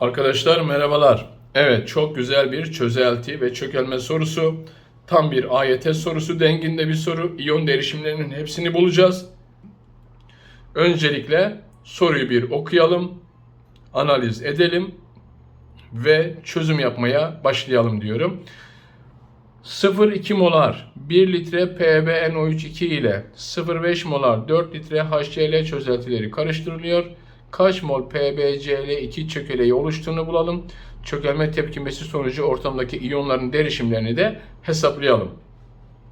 Arkadaşlar merhabalar. Evet çok güzel bir çözelti ve çökelme sorusu. Tam bir AYT sorusu denginde bir soru. İyon derişimlerinin hepsini bulacağız. Öncelikle soruyu bir okuyalım, analiz edelim ve çözüm yapmaya başlayalım diyorum. 0,2 molar 1 litre PbNO3 ile 0,5 molar 4 litre HCl çözeltileri karıştırılıyor. Kaç mol PbCl2 çökeleği oluştuğunu bulalım. Çökelme tepkimesi sonucu ortamdaki iyonların derişimlerini de hesaplayalım.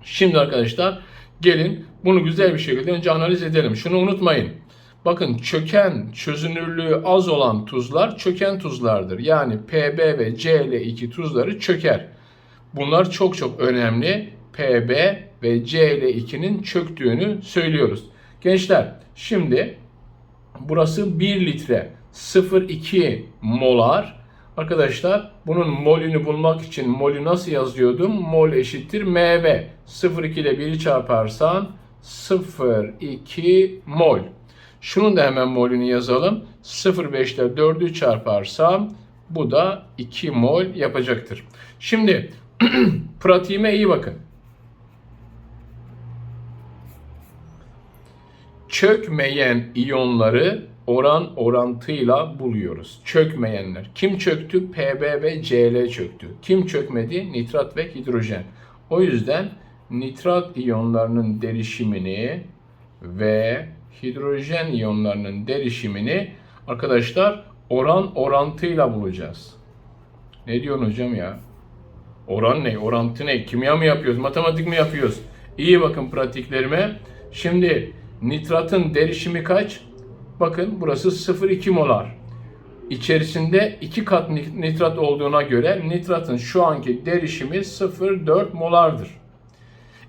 Şimdi arkadaşlar gelin bunu güzel bir şekilde önce analiz edelim. Şunu unutmayın. Bakın çöken çözünürlüğü az olan tuzlar çöken tuzlardır. Yani Pb ve Cl2 tuzları çöker. Bunlar çok çok önemli. Pb ve Cl2'nin çöktüğünü söylüyoruz. Gençler şimdi burası 1 litre 0,2 molar. Arkadaşlar bunun molünü bulmak için molü nasıl yazıyordum? Mol eşittir mv. 0,2 ile 1'i çarparsan 0,2 mol. Şunun da hemen molünü yazalım. 0,5 ile 4'ü çarparsam bu da 2 mol yapacaktır. Şimdi pratiğime iyi bakın. Çökmeyen iyonları oran orantıyla buluyoruz. Çökmeyenler. Kim çöktü? Pb ve Cl çöktü. Kim çökmedi? Nitrat ve hidrojen. O yüzden nitrat iyonlarının derişimini ve hidrojen iyonlarının derişimini arkadaşlar oran orantıyla bulacağız. Ne diyorsun hocam ya? Oran ne? Orantı ne? Kimya mı yapıyoruz? Matematik mi yapıyoruz? İyi bakın pratiklerime. Şimdi nitratın derişimi kaç? Bakın burası 0,2 molar. İçerisinde 2 kat nitrat olduğuna göre nitratın şu anki derişimi 0,4 molardır.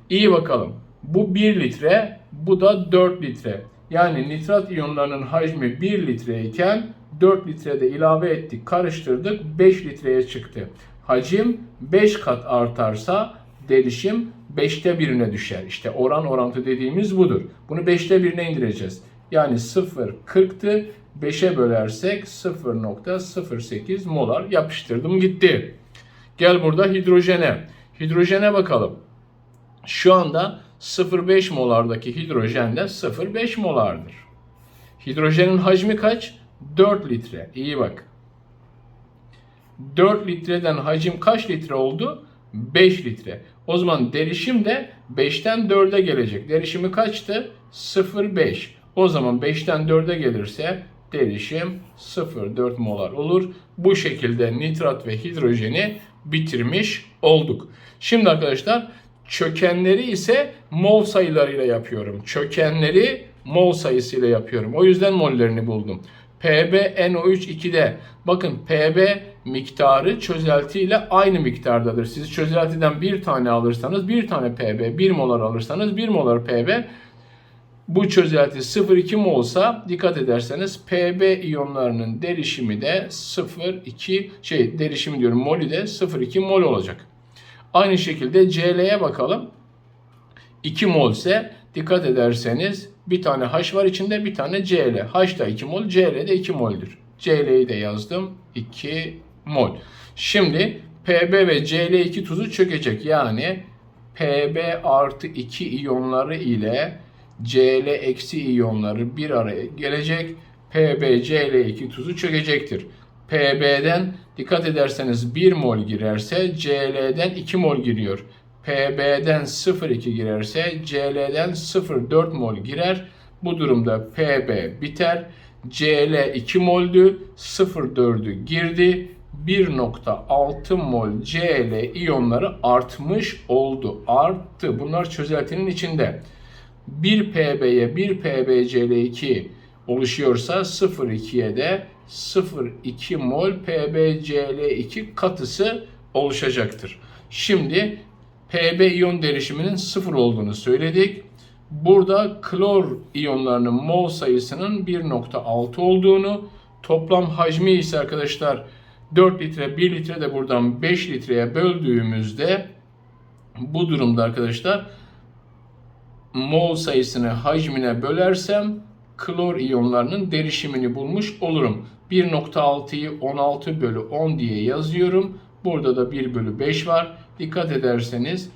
İyi bakalım. Bu 1 litre, bu da 4 litre. Yani nitrat iyonlarının hacmi 1 litre iken 4 litrede ilave ettik, karıştırdık, 5 litreye çıktı. Hacim 5 kat artarsa derişim 5'te birine düşer. İşte oran orantı dediğimiz budur. Bunu 5'te birine indireceğiz. Yani 0,40'tı. 5'e bölersek 0.08 molar yapıştırdım gitti. Gel burada hidrojene. Hidrojene bakalım. Şu anda 0,5 molardaki hidrojen de 0,5 molardır. Hidrojenin hacmi kaç? 4 litre. İyi bak. 4 litreden hacim kaç litre oldu? 5 litre. O zaman derişim de 5'ten 4'e gelecek. Derişimi kaçtı? 0,5. O zaman 5'ten 4'e gelirse derişim 0,4 molar olur. Bu şekilde nitrat ve hidrojeni bitirmiş olduk. Şimdi arkadaşlar çökenleri ise mol sayılarıyla yapıyorum. Çökenleri mol sayısıyla yapıyorum. O yüzden mollerini buldum. PbNO3 2'de bakın Pb miktarı çözelti ile aynı miktardadır. Siz çözeltiden bir tane alırsanız bir tane Pb, 1 molar alırsanız 1 molar Pb bu çözelti 0,2 mol olsa dikkat ederseniz Pb iyonlarının derişimi de 0,2 şey derişimi diyorum molü de 0,2 mol olacak. Aynı şekilde Cl'ye bakalım. 2 mol ise dikkat ederseniz bir tane H var içinde bir tane Cl. H da 2 mol, Cl de 2 mol'dür. Cl'yi de yazdım. 2 mol. Şimdi Pb ve Cl2 tuzu çökecek. Yani Pb artı 2 iyonları ile Cl eksi iyonları bir araya gelecek. Pb Cl2 tuzu çökecektir. Pb'den dikkat ederseniz 1 mol girerse Cl'den 2 mol giriyor. Pb'den 0,2 girerse Cl'den 0,4 mol girer. Bu durumda Pb biter. Cl 2 moldü, 0,4'ü girdi. 1.6 mol Cl iyonları artmış oldu. Arttı. Bunlar çözeltinin içinde. 1 Pb'ye 1 PbCl2 oluşuyorsa 0,2'ye de 0,2 mol PbCl2 katısı oluşacaktır. Şimdi Pb iyon derişiminin 0 olduğunu söyledik. Burada klor iyonlarının mol sayısının 1.6 olduğunu, toplam hacmi ise arkadaşlar 4 litre, 1 litre de buradan 5 litreye böldüğümüzde bu durumda arkadaşlar mol sayısını hacmine bölersem klor iyonlarının derişimini bulmuş olurum. 1.6'yı 16 bölü 10 diye yazıyorum. Burada da 1 bölü 5 var. Dikkat ederseniz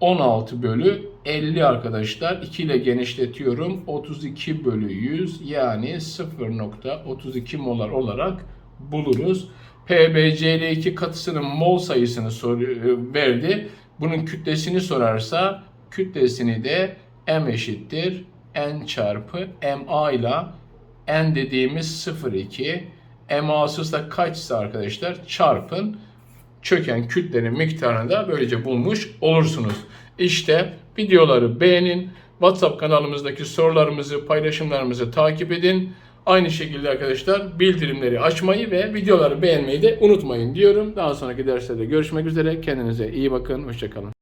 16 bölü 50 arkadaşlar. 2 ile genişletiyorum. 32 bölü 100 yani 0.32 molar olarak buluruz. PbCl2 katısının mol sayısını soru- verdi. Bunun kütlesini sorarsa kütlesini de m eşittir n çarpı ma ile n dediğimiz 0,2 MA'sız da kaçsa arkadaşlar çarpın çöken kütlenin miktarını da böylece bulmuş olursunuz. İşte videoları beğenin. WhatsApp kanalımızdaki sorularımızı, paylaşımlarımızı takip edin. Aynı şekilde arkadaşlar bildirimleri açmayı ve videoları beğenmeyi de unutmayın diyorum. Daha sonraki derslerde görüşmek üzere. Kendinize iyi bakın. Hoşçakalın.